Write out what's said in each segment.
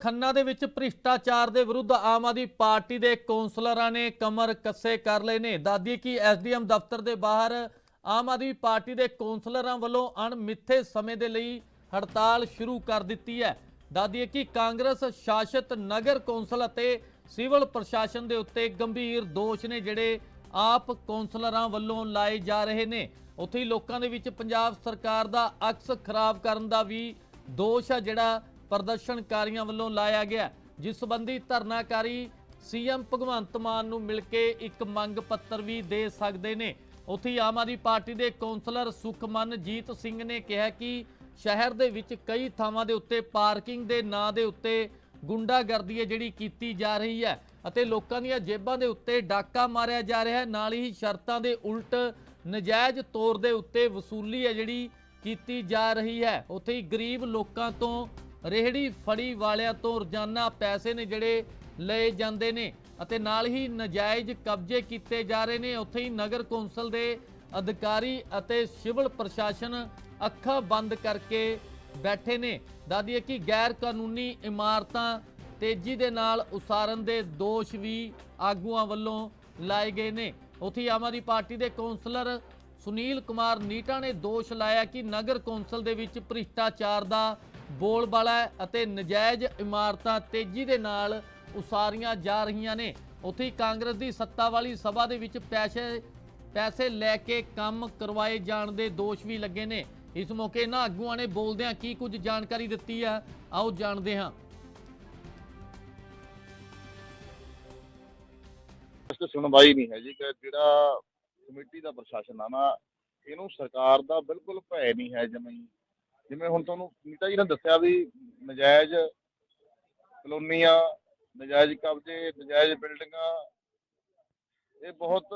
ਖੰਨਾ ਦੇ ਵਿੱਚ ਭ੍ਰਿਸ਼ਟਾਚਾਰ ਦੇ ਵਿਰੁੱਧ ਆਮ ਆਦਮੀ ਪਾਰਟੀ ਦੇ ਕੌਂਸਲਰਾਂ ਨੇ ਕਮਰ ਕੱਸੇ ਕਰ ਲਏ ਨੇ। ਦਾਦੀ ਕੀ ਐਸਡੀਐਮ ਦਫ਼ਤਰ ਦੇ ਬਾਹਰ ਆਮ ਆਦਮੀ ਪਾਰਟੀ ਦੇ ਕੌਂਸਲਰਾਂ ਵੱਲੋਂ ਅਣਮਿੱਥੇ ਸਮੇਂ ਦੇ ਲਈ ਹੜਤਾਲ ਸ਼ੁਰੂ ਕਰ ਦਿੱਤੀ ਹੈ। ਦਾਦੀ ਕੀ ਕਾਂਗਰਸ ਸ਼ਾਸਿਤ ਨਗਰ ਕੌਂਸਲ ਅਤੇ ਸਿਵਲ ਪ੍ਰਸ਼ਾਸਨ ਦੇ ਉੱਤੇ ਗੰਭੀਰ ਦੋਸ਼ ਨੇ ਜਿਹੜੇ ਆਪ ਕੌਂਸਲਰਾਂ ਵੱਲੋਂ ਲਾਏ ਜਾ ਰਹੇ ਨੇ। ਉੱਥੇ ਹੀ ਲੋਕਾਂ ਦੇ ਵਿੱਚ ਪੰਜਾਬ ਸਰਕਾਰ ਦਾ ਅਕਸ ਖਰਾਬ ਕਰਨ ਦਾ ਵੀ ਦੋਸ਼ ਆ ਜਿਹੜਾ ਪ੍ਰਦਰਸ਼ਨਕਾਰੀਆਂ ਵੱਲੋਂ ਲਾਇਆ ਗਿਆ ਜਿਸ ਸੰਬੰਧੀ ਧਰਨਾਕਾਰੀ ਸੀਐਮ ਭਗਵੰਤ ਮਾਨ ਨੂੰ ਮਿਲ ਕੇ ਇੱਕ ਮੰਗ ਪੱਤਰ ਵੀ ਦੇ ਸਕਦੇ ਨੇ। ਉੱਥੇ ਹੀ ਆਮ ਆਦਮੀ ਪਾਰਟੀ ਦੇ ਕੌਂਸਲਰ ਸੁਖਮਨਜੀਤ ਸਿੰਘ ਨੇ ਕਿਹਾ ਕਿ ਸ਼ਹਿਰ ਦੇ ਵਿੱਚ ਕਈ ਥਾਵਾਂ ਦੇ ਉੱਤੇ ਪਾਰਕਿੰਗ ਦੇ ਨਾਂ ਦੇ ਉੱਤੇ ਗੁੰਡਾਗਰਦੀ ਹੈ ਜਿਹੜੀ ਕੀਤੀ ਜਾ ਰਹੀ ਹੈ ਅਤੇ ਲੋਕਾਂ ਦੀਆਂ ਜੇਬਾਂ ਦੇ ਉੱਤੇ ਡਾਕਾ ਮਾਰਿਆ ਜਾ ਰਿਹਾ ਹੈ। ਨਾਲ ਹੀ ਸ਼ਰਤਾਂ ਦੇ ਉਲਟ ਨਜਾਇਜ਼ ਤੌਰ ਦੇ ਉੱਤੇ ਵਸੂਲੀ ਹੈ ਜਿਹੜੀ ਕੀਤੀ ਜਾ ਰਹੀ ਹੈ। ਉੱਥੇ ਹੀ ਗਰੀਬ ਲੋਕਾਂ ਤੋਂ ਰੇਹੜੀ ਫੜੀ ਵਾਲਿਆਂ ਤੋਂ ਰੋਜ਼ਾਨਾ ਪੈਸੇ ਨੇ ਜਿਹੜੇ ਲਏ ਜਾਂਦੇ ਨੇ ਅਤੇ ਨਾਲ ਹੀ ਨਜਾਇਜ਼ ਕਬਜ਼ੇ ਕੀਤੇ ਜਾ ਰਹੇ ਨੇ। ਉੱਥੇ ਹੀ ਨਗਰ ਕੌਂਸਲ ਦੇ ਅਧਿਕਾਰੀ ਅਤੇ ਸਿਵਲ ਪ੍ਰਸ਼ਾਸਨ ਅੱਖਾਂ ਬੰਦ ਕਰਕੇ ਬੈਠੇ ਨੇ। ਦਾਦੀਏ ਕਿ ਗੈਰ ਕਾਨੂੰਨੀ ਇਮਾਰਤਾਂ ਤੇਜ਼ੀ ਦੇ ਨਾਲ ਉਸਾਰਨ ਦੇ ਦੋਸ਼ ਵੀ ਆਗੂਆਂ ਵੱਲੋਂ ਲਾਏ ਗਏ ਨੇ। ਉੱਥੇ ਹੀ ਆਮ ਆਦਮੀ ਪਾਰਟੀ ਦੇ ਕੌਂਸਲਰ ਸੁਨੀਲ ਕੁਮਾਰ ਨੀਟਾ ਨੇ ਦੋਸ਼ ਲਾਇਆ ਕਿ ਨਗਰ ਕੌਂਸਲ ਦੇ ਵਿੱਚ ਭ੍ਰਿਸ਼ਟਾਚਾਰ ਦਾ ਬੋਲਬਾਲਾ ਅਤੇ ਨਜਾਇਜ਼ ਇਮਾਰਤਾਂ ਤੇਜ਼ੀ ਦੇ ਨਾਲ ਉਸਾਰੀਆਂ ਜਾ ਰਹੀਆਂ ਨੇ। ਉੱਥੇ ਹੀ ਕਾਂਗਰਸ ਦੀ ਸੱਤਾ ਵਾਲੀ ਸਭਾ ਦੇ ਵਿੱਚ ਪੈਸੇ ਪੈਸੇ ਲੈ ਕੇ ਕੰਮ ਕਰਵਾਏ ਜਾਣ ਦੇ ਦੋਸ਼ ਵੀ ਲੱਗੇ ਨੇ। ਇਸ ਮੌਕੇ ਇਹਨਾਂ ਆਗੂਆਂ ਨੇ ਬੋਲਦਿਆਂ ਕੀ ਕੁਝ ਜਾਣਕਾਰੀ ਦਿੱਤੀ ਹੈ? ਆਓ ਜਾਣਦੇ ਹਾਂ। ਇਸ ਸੁਣਵਾਈ ਨਹੀਂ ਹੈ ਜੀ ਕਿ ਜਿਹੜਾ ਕਮੇਟੀ ਦਾ ਪ੍ਰਸ਼ਾਸਨ ਆ ਨਾ, ਇਹਨੂੰ ਸਰਕਾਰ ਦਾ ਬਿਲਕੁਲ ਭੈ ਨਹੀਂ ਹੈ ਜਿਵੇਂ ਜਿਵੇਂ ਹੁਣ ਤੁਹਾਨੂੰ ਨੀਤਾ ਜੀ ਨੇ ਦੱਸਿਆ ਵੀ ਨਜਾਇਜ਼ ਕਲੋਨੀਆਂ, ਨਜਾਇਜ਼ ਕਬਜ਼ੇ, ਨਜਾਇਜ਼ ਬਿਲਡਿੰਗਾਂ, ਇਹ ਬਹੁਤ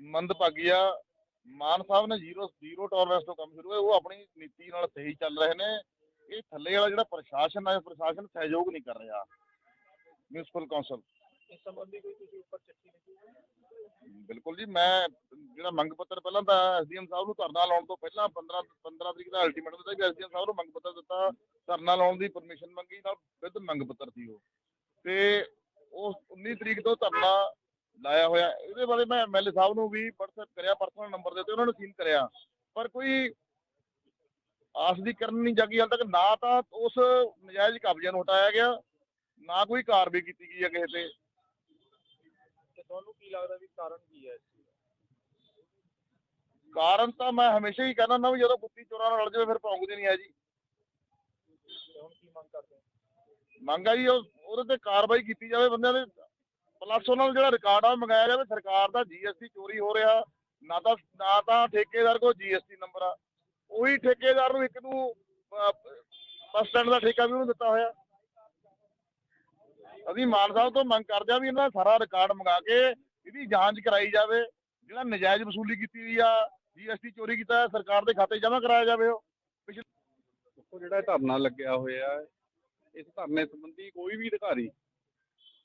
ਮੰਦਭਾਗੀ ਆ। ਮਾਨ ਸਾਹਿਬ ਨੇ ਜ਼ੀਰੋ ਜ਼ੀਰੋ ਟੋਲਰੈਂਸ ਤੋਂ ਕੰਮ ਸ਼ੁਰੂ ਹੈ ਉਹ ਆਪਣੀ ਨੀਤੀ ਨਾਲ ਸਹੀ ਚੱਲ ਰਹੇ ਨੇ। ਇਹ ਥੱਲੇ ਵਾਲਾ ਜਿਹੜਾ ਪ੍ਰਸ਼ਾਸਨ ਹੈ ਪ੍ਰਸ਼ਾਸਨ ਸਹਿਯੋਗ ਨਹੀਂ ਕਰ ਰਿਹਾ। ਮਿਊਨਿਸਪਲ ਕੌਂਸਲ ਇਸ ਸੰਬੰਧੀ ਕੋਈ ਤੁਸੀਂ ਉੱਪਰ ਚਿੱਠੀ ਲਿਖੀ ਬਿਲਕੁਲ ਜੀ, ਮੈਂ ਜਿਹੜਾ ਮੰਗ ਪੱਤਰ ਪਹਿਲਾਂ ਤਾਂ ਐਸਡੀਐਮ ਸਾਹਿਬ ਨੂੰ ਧਰਨਾ ਲਾਉਣ ਤੋਂ ਪਹਿਲਾਂ 15 15 ਤਰੀਕ ਦਾ ਅਲਟੀਮੇਟਮ ਦਿੱਤਾ ਕਿ ਐਸਡੀਐਮ ਸਾਹਿਬ ਨੂੰ ਮੰਗ ਪੱਤਰ ਦਿੱਤਾ, ਧਰਨਾ ਲਾਉਣ ਦੀ ਪਰਮਿਸ਼ਨ ਮੰਗੀ ਨਾਲ ਵਿਦ ਮੰਗ ਪੱਤਰ ਸੀ ਉਹ। ਤੇ ਉਹ 19 ਤਰੀਕ ਤੋਂ ਧਰਨਾ ਲਾਇਆ ਹੋਇਆ, ਇਹਦੇ ਬਾਰੇ ਮੈਂ ਐਮਐਲਏ ਸਾਹਿਬ ਨੂੰ ਵੀ WhatsApp ਕਰਿਆ ਪਰਸਨਲ ਨੰਬਰ ਦੇ ਤੇ ਉਹਨਾਂ ਨੂੰ ਸੀਨ ਕਰਿਆ। ਪਰ ਕੋਈ ਆਸ ਦੀ ਕਰਨ ਨਹੀਂ ਜਾਗੀ ਹਾਲ ਤੱਕ, ਨਾ ਤਾਂ ਉਸ ਨਜਾਇਜ਼ ਕਬਜ਼ਿਆਂ ਨੂੰ ਹਟਾਇਆ ਗਿਆ, ਨਾ ਕੋਈ ਕਾਰਵਾਈ ਕੀਤੀ ਗਈ ਹੈ ਕਿਸੇ ਤੇ। ਤੁਹਾਨੂੰ ਕੀ ਲੱਗਦਾ ਵੀ ਕਾਰਨ ਕੀ ਹੈ ਇਸ ਚੀਜ਼ ਦਾ? ਕਾਰਨ ਤਾਂ ਮੈਂ ਹਮੇਸ਼ਾ ਹੀ ਕਹਿੰਦਾ ਨਾ ਵੀ ਜਦੋਂ ਕੁੱਤੀ ਚੋਰਾਂ ਨਾਲ ਰਲ ਜਾਵੇ ਫਿਰ ਭੌਂਕਦੀ ਨਹੀਂ ਹੈ ਜੀ। ਹੁਣ ਕੀ ਮੰਗ ਕਰਦੇ ਹੋ? ਮੰਗ ਆ ਜੀ ਉਹ ਉਹਦੇ ਤੇ ਕਾਰਵਾਈ ਕੀਤੀ ਜਾਵੇ ਬੰਦਿਆਂ ਦੇ ਪਲੱਸ ਉਹਨਾਂ ਦਾ ਜਿਹੜਾ ਰਿਕਾਰਡ ਆ ਮੰਗਾਇਆ ਜਾਵੇ ਸਰਕਾਰ ਦਾ ਜੀਐਸਟੀ ਚੋਰੀ ਹੋ ਰਿਹਾ ਨਾ ਤਾਂ ਨਾ ਤਾਂ ਠੇਕੇਦਾਰ ਕੋਲ ਜੀਐਸਟੀ ਨੰਬਰ ਆ ਉਹੀ ਠੇਕੇਦਾਰ ਨੂੰ ਇੱਕ ਨੂੰ ਬੱਸ ਸਟੈਂਡ ਦਾ ਠੇਕਾ ਵੀ ਉਹਨੂੰ ਦਿੱਤਾ ਹੋਇਆ। ਅਸੀਂ ਮਾਨ ਸਾਹਿਬ ਤੋਂ ਮੰਗ ਕਰਦੇ ਆ ਵੀ ਇਹਨਾਂ ਦਾ ਸਾਰਾ ਰਿਕਾਰਡ ਮੰਗਾ ਕੇ ਇਹਦੀ ਜਾਂਚ ਕਰਾਈ ਜਾਵੇ, ਜਿਹੜਾ ਨਜਾਇਜ਼ ਵਸੂਲੀ ਕੀਤੀ ਹੋਈ ਆ ਜੀਐਸਟੀ ਚੋਰੀ ਕੀਤਾ ਸਰਕਾਰ ਦੇ ਖਾਤੇ ਜਮ੍ਹਾਂ ਕਰਾਇਆ ਜਾਵੇ ਉਹ। ਦੇਖੋ ਜਿਹੜਾ ਧਰਨਾ ਲੱਗਿਆ ਹੋਇਆ, ਇਸ ਧਰਨੇ ਸੰਬੰਧੀ ਕੋਈ ਵੀ ਅਧਿਕਾਰੀ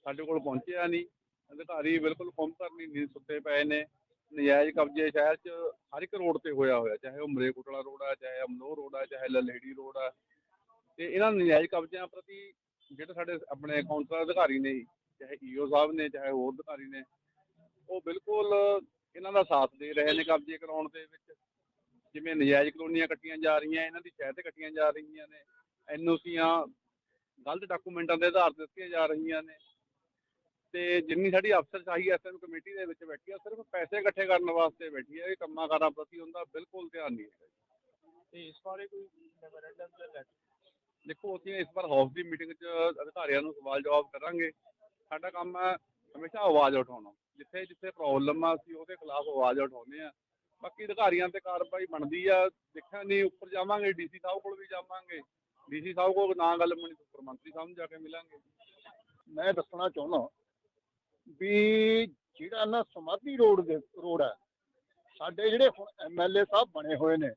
ਸਾਡੇ ਕੋਲ ਪਹੁੰਚਿਆ ਨਹੀਂ। ਅਧਿਕਾਰੀ ਬਿਲਕੁਲ ਕੰਮ ਕਰਨੀ ਨਹੀਂ ਸੁੱਤੇ ਪਏ ਨੇ। ਨਜਾਇਜ਼ ਕਬਜ਼ੇ ਸ਼ਹਿਰ 'ਚ ਹਰ ਇੱਕ ਰੋਡ ਤੇ ਹੋਇਆ ਹੋਇਆ, ਚਾਹੇ ਉਹ ਮਰੇਕੋਟਲਾ ਰੋਡ ਆ, ਚਾਹੇ ਅਮਨੋਹ ਰੋਡ ਆ, ਚਾਹੇ ਲਲੇੜੀ ਰੋਡ ਆ। ਤੇ ਇਹਨਾਂ ਨਜਾਇਜ਼ ਕਬਜ਼ਿਆਂ ਪ੍ਰਤੀ ਜਿਹੜੇ ਸਾਡੇ ਆਪਣੇ ਕਾਉਂਸਲਰ ਅਧਿਕਾਰੀ ਨੇ ਚਾਹੇ ਈਓ ਸਾਹਿਬ ਨੇ, ਚਾਹੇ ਹੋਰ ਅਧਿਕਾਰੀ ਨੇ, ਉਹ ਬਿਲਕੁਲ ਇਹਨਾਂ ਦਾ ਸਾਥ ਦੇ ਰਹੇ ਨੇ ਕਬਜ਼ੇ ਕਰਾਉਣ ਦੇ ਵਿੱਚ। ਜਿਵੇਂ ਨਜਾਇਜ਼ ਕਲੋਨੀਆਂ ਕੱਟੀਆਂ ਜਾ ਰਹੀਆਂ, ਇਹਨਾਂ ਦੀ ਸ਼ਹਿ ਕੱਟੀਆਂ ਜਾ ਰਹੀਆਂ ਨੇ, ਐਨਓਸੀਆਂ, ਗਲਤ ਡਾਕੂਮੈਂਟਾਂ ਦੇ ਆਧਾਰ ਤੇ ਦਿੱਤੀਆਂ ਜਾ ਰਹੀਆਂ ਨੇ। ਤੇ ਜਿੰਨੀ ਸਾਡੀ ਅਫਸਰਸ਼ਾਹੀ ਐਸਐਮ ਕਮੇਟੀ ਦੇ ਵਿੱਚ ਬੈਠੀ ਆ ਸਿਰਫ ਪੈਸੇ ਇਕੱਠੇ ਕਰਨ ਵਾਸਤੇ ਬੈਠੀ ਆ, ਇਹ ਕੰਮਾਂ ਕਾਰਾਂ ਪ੍ਰਤੀ ਉਹਦਾ ਬਿਲਕੁਲ ਧਿਆਨ ਨਹੀਂ ਹੈ ਤੇ ਇਸ ਬਾਰੇ ਕੋਈ ਮੈਮੋਰੈਂਡਮ ਜਾਂ ਲੈਟਰ ਦੇਖੋ, ਅਸੀਂ ਇਸ ਵਾਰ ਹਾਊਸ ਦੀ ਮੀਟਿੰਗ 'ਚ ਅਧਿਕਾਰੀਆਂ ਨੂੰ ਸਵਾਲ ਜਵਾਬ ਕਰਾਂਗੇ। ਸਾਡਾ ਕੰਮ ਹੈ ਹਮੇਸ਼ਾ ਆਵਾਜ਼ ਉਠਾਉਣਾ। ਜਿੱਥੇ ਜਿੱਥੇ ਪ੍ਰੋਬਲਮ ਆ, ਅਸੀਂ ਉਹਦੇ ਖਿਲਾਫ ਆਵਾਜ਼ ਉਠਾਉਂਦੇ ਆ ਬਾਕੀ ਅਧਿਕਾਰੀਆਂ ਤੇ ਕਾਰਵਾਈ ਬਣਦੀ ਆ, ਦੇਖਿਆ ਉੱਪਰ ਜਾਵਾਂਗੇ ਡੀਸੀ ਸਾਹਿਬ ਕੋਲ ਵੀ ਜਾਵਾਂਗੇ। ਡੀਸੀ ਸਾਹਿਬ ਕੋਲ ਨਾ ਗੱਲ ਬਣੀ ਤਾਂ ਮੰਤਰੀ ਸਾਹਿਬ ਨੂੰ ਜਾ ਕੇ ਮਿਲਾਂਗੇ। ਮੈਂ ਦੱਸਣਾ ਚਾਹੁੰਦਾ ਵੀ ਜਿਹੜਾ ਨਾ ਸਮਾਧੀ ਰੋਡ ਦੇ, ਰੋਡ ਹੈ ਸਾਡੇ ਜਿਹੜੇ ਹੁਣ ਐਮਐਲਏ ਸਾਹਿਬ ਬਣੇ ਹੋਏ ਨੇ,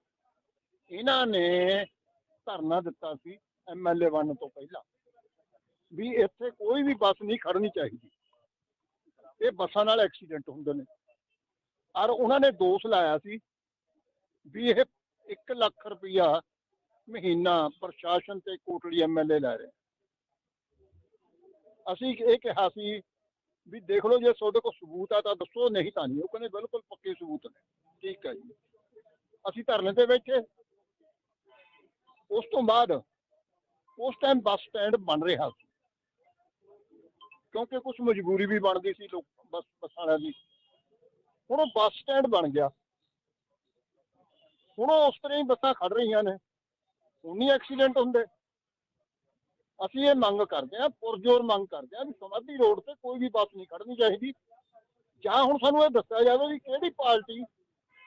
ਇਹਨਾਂ ਨੇ ਧਰਨਾ ਦਿੱਤਾ ਸੀ ਐਮਐਲਏ ਬਣਨ ਤੋਂ ਪਹਿਲਾਂ ਵੀ ਇੱਥੇ ਕੋਈ ਵੀ ਬੱਸ ਨਹੀਂ ਖੜਨੀ ਚਾਹੀਦੀ ਇਹ ਬੱਸਾਂ ਨਾਲ ਐਕਸੀਡੈਂਟ ਹੁੰਦੇ ਨੇ ਔਰ ਉਹਨਾਂ ਨੇ ਦੋਸ਼ ਲਾਇਆ ਸੀ ਵੀ ਇਹ 1 ਲੱਖ ਰੁਪਇਆ ਮਹੀਨਾ ਪ੍ਰਸ਼ਾਸਨ ਤੇ ਕੋਟਲੀ ਐਮਐਲਏ ਲੈ ਰਹੇ ਅਸੀਂ ਇਹ ਕਿਹਾ ਸੀ ਵੀ ਦੇਖ ਲਓ ਜੇ ਤੁਹਾਡੇ ਕੋਲ ਸਬੂਤ ਆ ਤਾਂ ਦੱਸੋ ਨਹੀਂ ਤਾਂ ਨਹੀਂ ਉਹ ਕਹਿੰਦੇ ਬਿਲਕੁਲ ਪੱਕੇ ਸਬੂਤ ਨੇ ਠੀਕ ਹੈ ਜੀ ਅਸੀਂ ਧਰਨੇ ਤੇ ਬੈਠੇ ਉਸ ਤੋਂ ਬਾਅਦ ਉਸ ਟਾਈਮ ਬੱਸ ਸਟੈਂਡ ਬਣ ਰਿਹਾ ਸੀ। ਕਿਉਂਕਿ ਕੁਝ ਮਜਬੂਰੀ ਵੀ ਬਣਦੀ ਸੀ ਲੋਕ, ਬੱਸ, ਬੱਸਾਂ ਵਾਲਿਆਂ ਦੀ। ਹੁਣ ਉਹ ਬੱਸ ਸਟੈਂਡ ਬਣ ਗਿਆ। ਹੁਣ ਉਸ ਤਰ੍ਹਾਂ ਹੀ ਬੱਸਾਂ ਖੜ ਰਹੀਆਂ ਨੇ। ਉਨੀ ਐਕਸੀਡੈਂਟ ਹੁੰਦੇ। ਅਸੀਂ ਇਹ ਮੰਗ ਕਰਦੇ ਹਾਂ, ਪੁਰਜੋਰ ਮੰਗ ਕਰਦੇ ਹਾਂ ਵੀ ਸਮਾਧੀ ਰੋਡ ਤੇ ਕੋਈ ਵੀ ਬੱਸ ਨਹੀਂ ਖੜਨੀ ਚਾਹੀਦੀ। ਜਾਂ ਹੁਣ ਸਾਨੂੰ ਇਹ ਦੱਸਿਆ ਜਾਵੇ ਵੀ ਕਿਹੜੀ ਪਾਰਟੀ,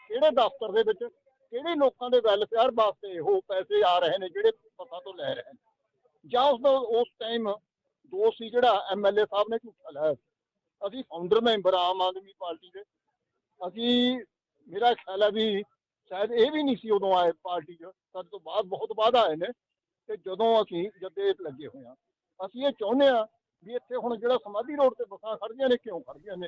ਕਿਹੜੇ ਦਫ਼ਤਰ ਦੇ ਵਿੱਚ, ਕਿਹੜੇ ਲੋਕਾਂ ਦੇ ਵੈਲਫੇਅਰ ਵਾਸਤੇ ਉਹ ਪੈਸੇ ਆ ਰਹੇ ਨੇ, ਜਿਹੜੇ ਬੱਸਾਂ ਤੋਂ ਲੈ ਰਹੇ ਨੇ। ਜਾਂ ਉਸ ਦਾ ਉਸ ਟਾਈਮ ਦੋ ਸੀ ਜਿਹੜਾ ਐਮਐਲਏ ਸਾਹਿਬ ਨੇ ਝੂਠਾ ਲਾਇਆ ਸੀ। ਅਸੀਂ founder member Aam Aadmi party ਦੇ। ਅਸੀਂ, ਮੇਰਾ ਖਿਆਲ ਹੈ ਵੀ ਸ਼ਾਇਦ ਇਹ ਵੀ ਨਹੀਂ ਸੀ ਉਦੋਂ ਆਏ ਪਾਰਟੀ 'ਚ। ਸਾਡੇ ਤੋਂ ਬਾਅਦ, ਬਹੁਤ ਬਾਅਦ ਆਏ ਨੇ ਤੇ ਜਦੋਂ ਅਸੀਂ ਜੱਦੇ ਲੱਗੇ ਹੋਏ ਹਾਂ। ਅਸੀਂ ਇਹ ਚਾਹੁੰਦੇ ਆ ਵੀ ਇੱਥੇ ਹੁਣ ਜਿਹੜਾ ਸਮਾਧੀ ਰੋਡ ਤੇ ਬੱਸਾਂ ਖੜ੍ਹਦੀਆਂ ਨੇ, ਕਿਉਂ ਖੜ੍ਹਦੀਆਂ ਨੇ?